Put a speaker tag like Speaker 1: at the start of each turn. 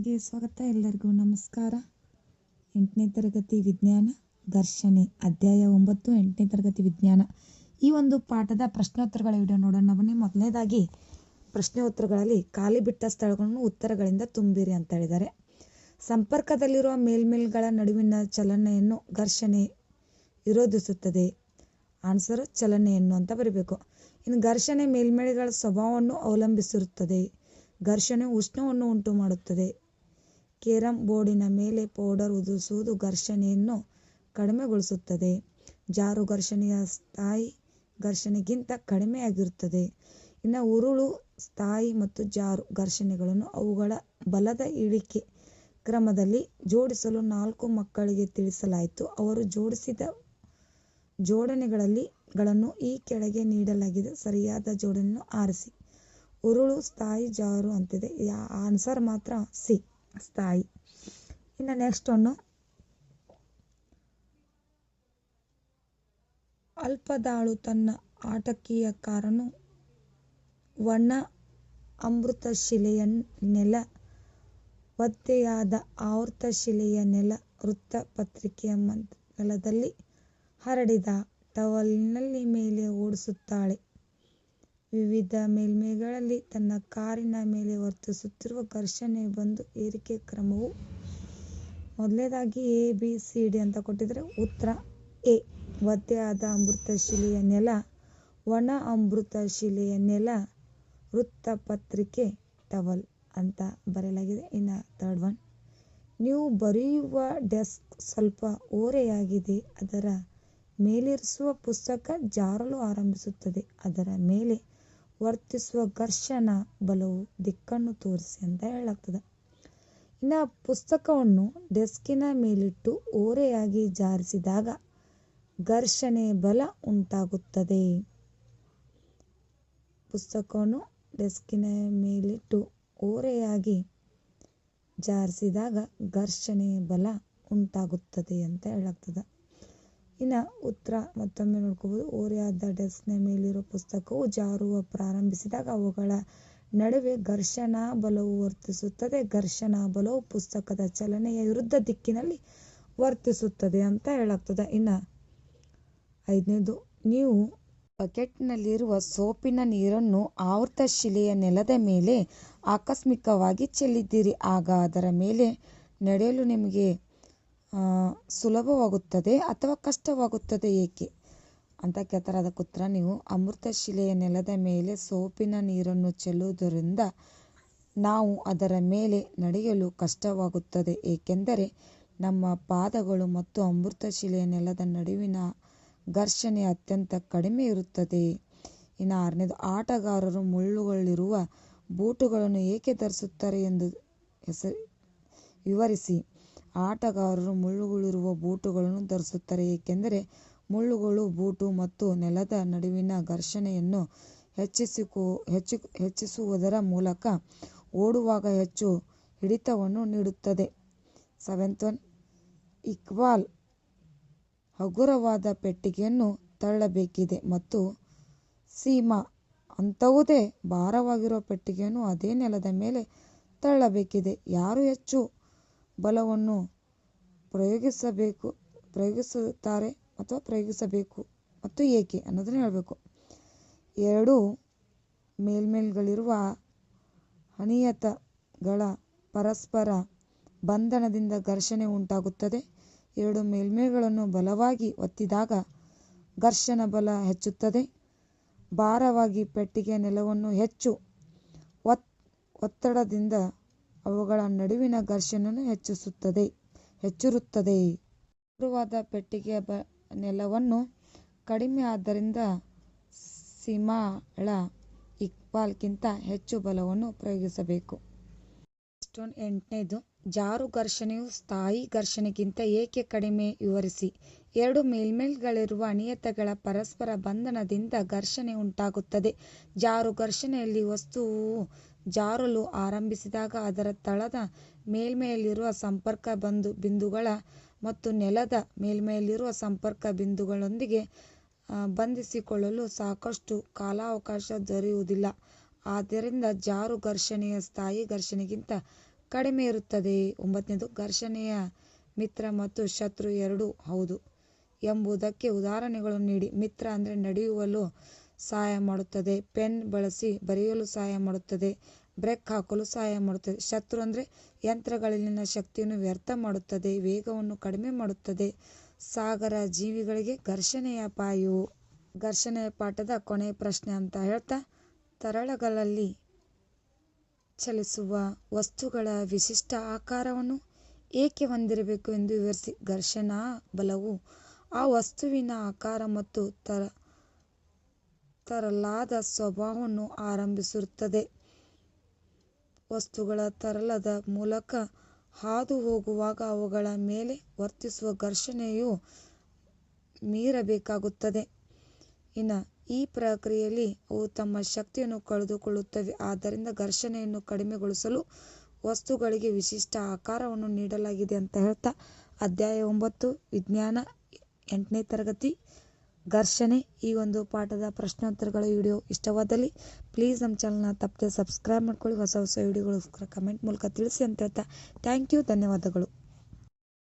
Speaker 1: ಗೆ ಸ್ವಾಗತ ಎಲ್ಲರಿಗೂ. ನಮಸ್ಕಾರ. ಎಂಟನೇ ತರಗತಿ ವಿಜ್ಞಾನ, ಘರ್ಷಣೆ, ಅಧ್ಯಾಯ ಒಂಬತ್ತು, ಎಂಟನೇ ತರಗತಿ ವಿಜ್ಞಾನ. ಈ ಒಂದು ಪಾಠದ ಪ್ರಶ್ನೋತ್ತರಗಳ ವಿಡಿಯೋ ನೋಡೋಣ ಬನ್ನಿ. ಮೊದಲನೇದಾಗಿ ಪ್ರಶ್ನೆ ಉತ್ತರಗಳಲ್ಲಿ ಖಾಲಿ ಬಿಟ್ಟ ಸ್ಥಳಗಳನ್ನು ಉತ್ತರಗಳಿಂದ ತುಂಬಿರಿ ಅಂತ ಹೇಳಿದ್ದಾರೆ ಸಂಪರ್ಕದಲ್ಲಿರುವ ಮೇಲ್ಮೇಲ್ಗಳ ನಡುವಿನ ಚಲನೆಯನ್ನು ಘರ್ಷಣೆ ವಿರೋಧಿಸುತ್ತದೆ. ಆನ್ಸರ್ ಚಲನೆಯನ್ನು ಅಂತ ಬರೀಬೇಕು. ಇನ್ನು ಘರ್ಷಣೆ ಮೇಲ್ಮೇಲ್ಗಳ ಸ್ವಭಾವವನ್ನು ಅವಲಂಬಿಸಿರುತ್ತದೆ. ಘರ್ಷಣೆ ಉಷ್ಣವನ್ನು ಉಂಟು ಮಾಡುತ್ತದೆ ಕೇರಂ ಬೋರ್ಡಿನ ಮೇಲೆ ಪೌಡರ್ ಉದುರಿಸುವುದು ಘರ್ಷಣೆಯನ್ನು ಕಡಿಮೆಗೊಳಿಸುತ್ತದೆ. ಜಾರು ಘರ್ಷಣೆಯ ಸ್ಥಾಯಿ ಘರ್ಷಣೆಗಿಂತ ಕಡಿಮೆಯಾಗಿರುತ್ತದೆ. ಇನ್ನು ಉರುಳು, ಸ್ಥಾಯಿ ಮತ್ತು ಜಾರು ಘರ್ಷಣೆಗಳನ್ನು ಅವುಗಳ ಬಲದ ಇಳಿಕೆ ಕ್ರಮದಲ್ಲಿ ಜೋಡಿಸಲು ನಾಲ್ಕು ಮಕ್ಕಳಿಗೆ ತಿಳಿಸಲಾಯಿತು. ಅವರು ಜೋಡಿಸಿದ ಜೋಡಣೆಗಳಲ್ಲಿ ಗಳನ್ನು ಈ ಕೆಳಗೆ ನೀಡಲಾಗಿದೆ. ಸರಿಯಾದ ಜೋಡಣೆಯನ್ನು ಆರಿಸಿ. ಉರುಳು, ಸ್ಥಾಯಿ, ಜಾರು ಅಂತಿದೆ. ಆನ್ಸರ್ ಮಾತ್ರ ಸಿ. ಸ್ಥಾಯಿ. ಇನ್ನು ನೆಕ್ಸ್ಟ್ ಒಂದು ಅಲ್ಪದಾಳು ತನ್ನ ಆಟಕೀಯಕಾರನು ಅಮೃತ ಅಮೃತಶಿಲೆಯ ನೆಲ ಒದ್ದೆಯಾದ ಶಿಲೆಯ ನೆಲ ವೃತ್ತಪತ್ರಿಕೆಯ ಮಂದಲದಲ್ಲಿ ಹರಡಿದ ಟವಲ್ನಲ್ಲಿ ಮೇಲೆ ಓಡಿಸುತ್ತಾಳೆ. ವಿವಿಧ ಮೇಲ್ಮೈಗಳಲ್ಲಿ ತನ್ನ ಕಾರಿನ ಮೇಲೆ ವರ್ತಿಸುತ್ತಿರುವ ಘರ್ಷಣೆ ಬಂದು ಏರಿಕೆ ಕ್ರಮವು ಮೊದಲನೇದಾಗಿ ಎ ಬಿ ಸಿ ಡಿ ಅಂತ ಕೊಟ್ಟಿದ್ರೆ ಉತ್ತರ ಎ ಒದ್ದೆಯಾದ ಅಮೃತಶಿಲೆಯ ನೆಲ, ಒಣ ಅಮೃತಶಿಲೆಯ ನೆಲ ವೃತ್ತಪತ್ರಿಕೆ ಟವಲ್ ಅಂತ ಬರೆಯಲಾಗಿದೆ. ಇನ್ನು ಥರ್ಡ್ ಒನ್ ನೀವು ಬರೆಯುವ ಡೆಸ್ಕ್ ಸ್ವಲ್ಪ ಓರೆಯಾಗಿದೆ. ಅದರ ಮೇಲಿರಿಸುವ ಪುಸ್ತಕ ಜಾರಲು ಆರಂಭಿಸುತ್ತದೆ. ಅದರ ಮೇಲೆ ವರ್ತಿಸುವ ಘರ್ಷಣ ಬಲವು ದಿಕ್ಕನ್ನು ತೋರಿಸಿ ಅಂತ ಹೇಳಲಾಗ್ತದೆ. ಇನ್ನು ಪುಸ್ತಕವನ್ನು ಡೆಸ್ಕಿನ ಮೇಲಿಟ್ಟು ಓರೆಯಾಗಿ ಜಾರಿಸಿದಾಗ ಘರ್ಷಣೆ ಬಲ ಉಂಟಾಗುತ್ತದೆ. ಪುಸ್ತಕವನ್ನು ಡೆಸ್ಕಿನ ಮೇಲಿಟ್ಟು ಓರೆಯಾಗಿ ಜಾರಿಸಿದಾಗ ಘರ್ಷಣೆ ಬಲ ಉಂಟಾಗುತ್ತದೆ ಅಂತ ಹೇಳಲಾಗ್ತದೆ. ಇನ್ನು ಉತ್ತರ ಮತ್ತೊಮ್ಮೆ ನೋಡ್ಕೋಬೋದು. ಓರೆಯಾದ ಡೆಸ್ಕ್ನ ಮೇಲಿರೋ ಪುಸ್ತಕವು ಜಾರುವ ಪ್ರಾರಂಭಿಸಿದಾಗ ಅವುಗಳ ನಡುವೆ ಘರ್ಷಣಾ ಬಲವು ವರ್ತಿಸುತ್ತದೆ. ಘರ್ಷಣಾ ಬಲವು ಪುಸ್ತಕದ ಚಲನೆಯ ವಿರುದ್ಧ ದಿಕ್ಕಿನಲ್ಲಿ ವರ್ತಿಸುತ್ತದೆ ಅಂತ ಹೇಳಾಗ್ತದೆ. ಇನ್ನು ಐದನೇದು, ನೀವು ಬಕೆಟ್ನಲ್ಲಿರುವ ಸೋಪಿನ ನೀರನ್ನು ಆವೃತ ಶಿಲೆಯ ನೆಲದ ಮೇಲೆ ಆಕಸ್ಮಿಕವಾಗಿ ಚೆಲ್ಲಿದ್ದೀರಿ. ಆಗ ಅದರ ಮೇಲೆ ನಡೆಯಲು ನಿಮಗೆ ಸುಲಭವಾಗುತ್ತದೆ ಅಥವಾ ಕಷ್ಟವಾಗುತ್ತದೆ ಏಕೆ? ಅಂತ ಕೇಳ್ತಾರೆ ಅದಕ್ಕೆ ಉತ್ತರ ನೀವು ಅಮೃತ ಶಿಲೆಯ ನೆಲದ ಮೇಲೆ ಸೋಪಿನ ನೀರನ್ನು ಚೆಲ್ಲುವುದರಿಂದ ನಾವು ಅದರ ಮೇಲೆ ನಡೆಯಲು ಕಷ್ಟವಾಗುತ್ತದೆ. ಏಕೆಂದರೆ ನಮ್ಮ ಪಾದಗಳು ಮತ್ತು ಅಮೃತ ಶಿಲೆಯ ನೆಲದ ನಡುವಿನ ಘರ್ಷಣೆ ಅತ್ಯಂತ ಕಡಿಮೆ ಇರುತ್ತದೆ. ಇನ್ನು ಆರನೇದು, ಆಟಗಾರರು ಮುಳ್ಳುಗಳಿರುವ ಬೂಟುಗಳನ್ನು ಏಕೆ ಧರಿಸುತ್ತಾರೆ ಎಂದು ಹೆಸರು, ವಿವರಿಸಿ. ಆಟಗಾರರು ಮುಳ್ಳುಗಳಿರುವ ಬೂಟುಗಳನ್ನು ಧರಿಸುತ್ತಾರೆ. ಏಕೆಂದರೆ ಮುಳ್ಳುಗಳು ಬೂಟು ಮತ್ತು ನೆಲದ ನಡುವಿನ ಘರ್ಷಣೆಯನ್ನು ಹೆಚ್ಚಿಸುವುದರ ಮೂಲಕ ಓಡುವಾಗ ಹೆಚ್ಚು ಹಿಡಿತವನ್ನು ನೀಡುತ್ತದೆ. ಸೆವೆಂತ್ ಒನ್ ಇಕ್ಬಾಲ್ ಹಗುರವಾದ ಪೆಟ್ಟಿಗೆಯನ್ನು ತಳ್ಳಬೇಕಿದೆ ಮತ್ತು ಸೀಮಾ ಅಂಥವುದೇ ಭಾರವಾಗಿರುವ ಪೆಟ್ಟಿಗೆಯನ್ನು ಅದೇ ನೆಲದ ಮೇಲೆ ತಳ್ಳಬೇಕಿದೆ. ಯಾರು ಹೆಚ್ಚು ಬಲವನ್ನು ಪ್ರಯೋಗಿಸಬೇಕು, ಪ್ರಯೋಗಿಸುತ್ತಾರೆ ಅಥವಾ ಪ್ರಯೋಗಿಸಬೇಕು ಮತ್ತು ಏಕೆ ಅನ್ನೋದನ್ನು ಹೇಳಬೇಕು. ಎರಡು ಮೇಲ್ಮೇಲ್ಗಳಿರುವ ಅನಿಯತಗಳ ಪರಸ್ಪರ ಬಂಧನದಿಂದ ಘರ್ಷಣೆ ಉಂಟಾಗುತ್ತದೆ. ಎರಡು ಮೇಲ್ಮೈಗಳನ್ನು ಬಲವಾಗಿ ಒತ್ತಿದಾಗ ಘರ್ಷಣ ಬಲ ಹೆಚ್ಚುತ್ತದೆ. ಭಾರವಾಗಿ ಪೆಟ್ಟಿಗೆಯ ನೆಲವನ್ನು ಹೆಚ್ಚು ಒತ್ ಒತ್ತಡದಿಂದ ಅವುಗಳ ನಡುವಿನ ಘರ್ಷಣೆಯನ್ನು ಹೆಚ್ಚಿಸುತ್ತದೆ, ಹೆಚ್ಚಿರುತ್ತದೆ. ಹಗುರವಾದ ಪೆಟ್ಟಿಗೆಯ ಬ, ನೆಲವನ್ನು ಕಡಿಮೆ ಆದ್ದರಿಂದ ಸೀಮಾಳ, ಇಕ್ಬಾಲ್ಗಿಂತ ಹೆಚ್ಚು ಬಲವನ್ನು ಪ್ರಯೋಗಿಸಬೇಕು. ಎಂಟನೇದು, ಜಾರು ಘರ್ಷಣೆಯು ಸ್ಥಾಯಿ ಘರ್ಷಣೆಗಿಂತ ಏಕೆ ಕಡಿಮೆ ವಿವರಿಸಿ. ಎರಡು ಮೇಲ್ಮೇಲ್ಗಳಿರುವ ಅನಿಯತಗಳ ಪರಸ್ಪರ ಬಂಧನದಿಂದ ಘರ್ಷಣೆ ಉಂಟಾಗುತ್ತದೆ. ಜಾರು ಘರ್ಷಣೆಯಲ್ಲಿ ವಸ್ತುವು ಜಾರಲು ಆರಂಭಿಸಿದಾಗ ಅದರ ತಳದ ಮೇಲ್ಮೈಯಲ್ಲಿರುವ ಸಂಪರ್ಕ ಬಂದು ಬಿಂದುಗಳ ಮತ್ತು ನೆಲದ ಮೇಲ್ಮೈಯಲ್ಲಿರುವ ಸಂಪರ್ಕ ಬಿಂದುಗಳೊಂದಿಗೆ ಬಂಧಿಸಿಕೊಳ್ಳಲು ಸಾಕಷ್ಟು ಕಾಲಾವಕಾಶ ದೊರೆಯುವುದಿಲ್ಲ. ಆದ್ದರಿಂದ ಜಾರು ಘರ್ಷಣೆಯ ಸ್ಥಾಯಿ ಘರ್ಷಣೆಗಿಂತ ಕಡಿಮೆ ಇರುತ್ತದೆ. ಒಂಬತ್ತನೇದು, ಘರ್ಷಣೆಯ ಮಿತ್ರ ಮತ್ತು ಶತ್ರು ಎರಡೂ. ಹೌದು ಎಂಬುದಕ್ಕೆ ಉದಾಹರಣೆಗಳನ್ನು ನೀಡಿ. ಮಿತ್ರ ಅಂದರೆ ನಡೆಯುವಲು ಸಹಾಯ ಮಾಡುತ್ತದೆ. ಪೆನ್ ಬಳಸಿ ಬರೆಯಲು ಸಹಾಯ ಮಾಡುತ್ತದೆ. ಬ್ರೇಕ್ ಹಾಕಲು ಸಹಾಯ ಮಾಡುತ್ತದೆ. ಶತ್ರು ಅಂದರೆ ಯಂತ್ರಗಳಲ್ಲಿನ ಶಕ್ತಿಯನ್ನು ವ್ಯರ್ಥ ಮಾಡುತ್ತದೆ. ವೇಗವನ್ನು ಕಡಿಮೆ ಮಾಡುತ್ತದೆ. ಸಾಗರ ಜೀವಿಗಳಿಗೆ ಘರ್ಷಣೆಯ ಪಾಯು. ಘರ್ಷಣೆಯ ಪಾಠದ ಕೊನೆಯ ಪ್ರಶ್ನೆ ಅಂತ ಹೇಳ್ತಾ, ತರಳಗಳಲ್ಲಿ ಚಲಿಸುವ ವಸ್ತುಗಳ ವಿಶಿಷ್ಟ ಆಕಾರವನ್ನು ಏಕೆ ಹೊಂದಿರಬೇಕು ಎಂದು ವಿವರಿಸಿ. ಘರ್ಷಣಾ ಬಲವು ಆ ವಸ್ತುವಿನ ಆಕಾರ ಮತ್ತು ತರ ತರಲಾದ ಸ್ವಭಾವವನ್ನು ಆರಂಭಿಸುತ್ತದೆ. ವಸ್ತುಗಳ ತರಲದ ಮೂಲಕ ಹಾದು ಹೋಗುವಾಗ ಅವುಗಳ ಮೇಲೆ ವರ್ತಿಸುವ ಘರ್ಷಣೆಯು ಮೀರಬೇಕಾಗುತ್ತದೆ. ಇನ್ನು ಈ ಪ್ರಕ್ರಿಯೆಯಲ್ಲಿ ಅವು ತಮ್ಮ ಶಕ್ತಿಯನ್ನು ಕಳೆದುಕೊಳ್ಳುತ್ತವೆ. ಆದ್ದರಿಂದ ಘರ್ಷಣೆಯನ್ನು ಕಡಿಮೆಗೊಳಿಸಲು ವಸ್ತುಗಳಿಗೆ ವಿಶಿಷ್ಟ ಆಕಾರವನ್ನು ನೀಡಲಾಗಿದೆ ಅಂತ ಹೇಳ್ತಾ ಅಧ್ಯಾಯ ಒಂಬತ್ತು ವಿಜ್ಞಾನ ಎಂಟನೇ ತರಗತಿ. ಘರ್ಷಣೆ. ಈ ಒಂದು ಪಾಠದ ಪ್ರಶ್ನೋತ್ತರಗಳ ವಿಡಿಯೋ ಇಷ್ಟವಾದಲ್ಲಿ ಪ್ಲೀಸ್ ನಮ್ಮ ಚಾನಲ್ನ ತಪ್ಪದೆ ಸಬ್ಸ್ಕ್ರೈಬ್ ಮಾಡ್ಕೊಳ್ಳಿ. ಹೊಸ ಹೊಸ ವಿಡಿಯೋಗಳಿಗೋಸ್ಕರ ಕಮೆಂಟ್ ಮೂಲಕ ತಿಳಿಸಿ ಅಂತ ಹೇಳ್ತಾ ಥ್ಯಾಂಕ್ ಯು ಧನ್ಯವಾದಗಳು.